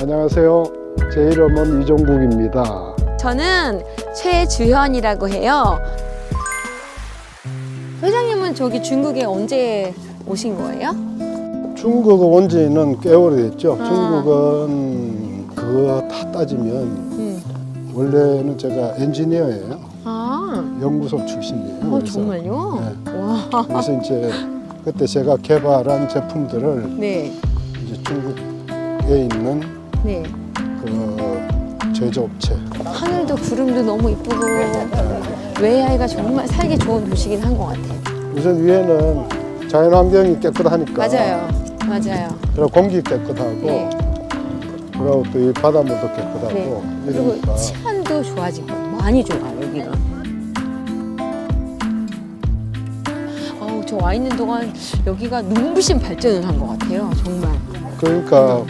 안녕하세요. 제 이름은 이종국입니다. 저는 최주현이라고 해요. 회장님은 저기 중국에 언제 오신 거예요? 중국 온 지는 꽤 오래됐죠. 아. 중국은 그거 다 따지면 음. 원래는 제가 엔지니어예요. 아, 연구소 출신이에요. 어, 그래서, 정말요? 네. 와. 그래서 이제 그때 제가 개발한 제품들을 네, 이제 중국에 있는 네. 그 제조업체 하늘도 구름도 너무 이쁘고 웨이하이가 정말 살기 좋은 도시긴 한 것 같아요. 우선 위에는 자연 환경이 깨끗하니까 맞아요, 맞아요. 그리고 공기 깨끗하고 네. 그리고 또 이 바닷물도 깨끗하고 네. 이러니까 그리고 치안도 좋아진 거 많이 좋아요 여기가. 저 와 있는 동안 여기가 눈부신 발전을 한 것 같아요 정말. 그러니까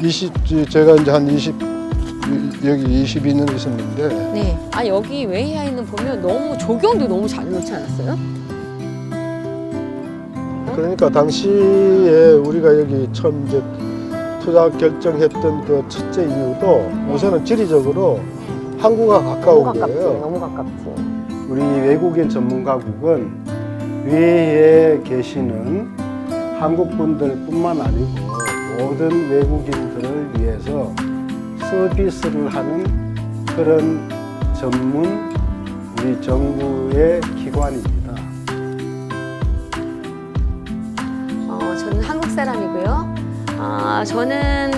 20 제가 이제 한 20 여기 22년 있었는데 네. 아 여기 웨이하이는 보면 너무 조경도 너무 잘 놓지 않았어요? 그러니까 당시에 우리가 여기 처음 이제 투자 결정했던 그 첫째 이유도 우선은 지리적으로 한국과 가까운 거예요. 너무 가깝지. 우리 외국인 전문가국은 위에 계시는 한국 분들뿐만 아니고 모든 외국인들을 위해서 서비스를 하는 그런 전문 우리 정부의 기관입니다. 어, 저는 한국 사람이고요. 아, 저는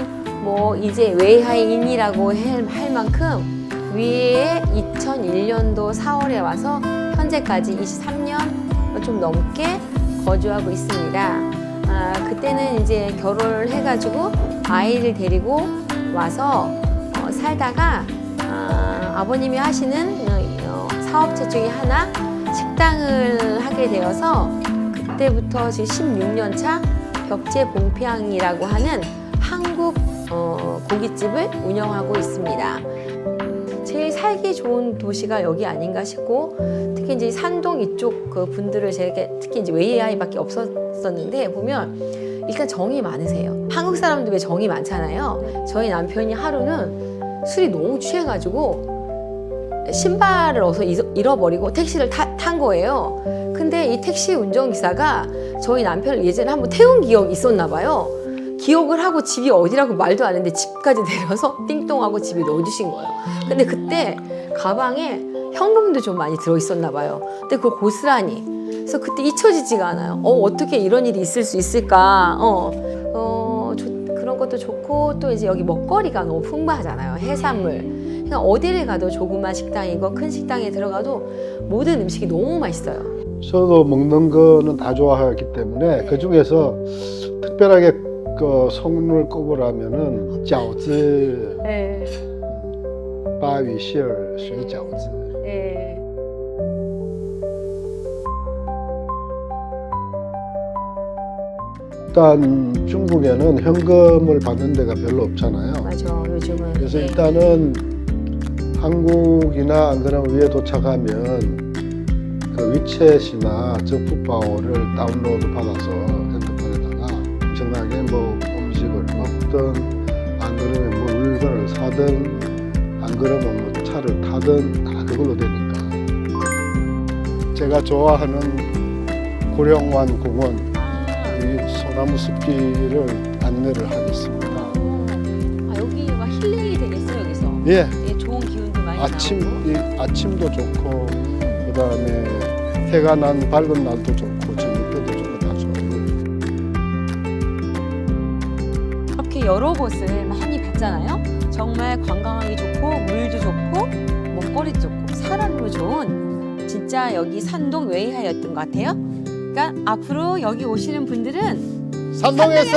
뭐 이제 웨이하이인이라고 할, 할 만큼 위에 2001년도 4월에 와서 현재까지 23년 좀 넘게 거주하고 있습니다. 아, 그때는 이제 결혼을 해가지고 아이를 데리고 와서 어, 살다가 아, 아버님이 하시는 어, 사업체 중에 하나 식당을 하게 되어서 그때부터 지금 16년 차 벽제 봉평이라고 하는 한국 어, 고깃집을 운영하고 있습니다. 제일 살기 좋은 도시가 여기 아닌가 싶고 특히 이제 산동 이쪽 그 분들을 이렇게 특히 이제 웨이아이밖에 없었었는데 보면 일단 정이 많으세요. 한국 사람들 왜 정이 많잖아요. 저희 남편이 하루는 술이 너무 취해가지고 신발을 어서 잃어버리고 택시를 타- 탄 거예요. 근데 이 택시 운전기사가 저희 남편을 예전에 한번 태운 기억이 있었나 봐요. 기억을 하고 집이 어디라고 말도 안 했는데 집까지 내려서 띵동하고 집에 넣어주신 거예요. 근데 그때 가방에 현금도 좀 많이 들어있었나 봐요. 근데 그걸 고스란히. 그래서 그때 잊혀지지가 않아요. 어, 어떻게 이런 일이 있을 수 있을까. 어, 어, 좋- 그런 것도 좋고 또 이제 여기 먹거리가 너무 풍부하잖아요. 해산물. 그냥 어디를 가도 조그만 식당이고 큰 식당에 들어가도 모든 음식이 너무 맛있어요. 저도 먹는 거는 다 좋아하기 때문에 그 중에서 특별하게 그 성문을 꼽으라면은 짜오즈 네. 바위실 쇠짜오즈 네. 일단 중국에는 현금을 받는 데가 별로 없잖아요. 맞아 요즘은. 그래서 네. 일단은 한국이나 안 그러면 위에 도착하면 그 위챗이나 저프파워를 다운로드 받아서 엄청나게 뭐 음식을 먹든 안 그러면 뭐 물건을 사든 안 그러면 뭐 차를 타든 다 그걸로 되니까 제가 좋아하는 고령湾공원 아, 이 소나무 숲길을 안내를 하겠습니다. 아, 여기 막 힐링이 되겠어요, 여기서. 예, 예, 좋은 기운도 많이 아침 나오고. 이 아침도 좋고 그다음에 해가 난 밝은 날도 좋고 여러 곳을 많이 봤잖아요. 정말 관광하기 좋고 물도 좋고 먹거리도 좋고 사람도 좋은 진짜 여기 산동 웨이하였던 것 같아요. 그러니까 앞으로 여기 오시는 분들은 산동에서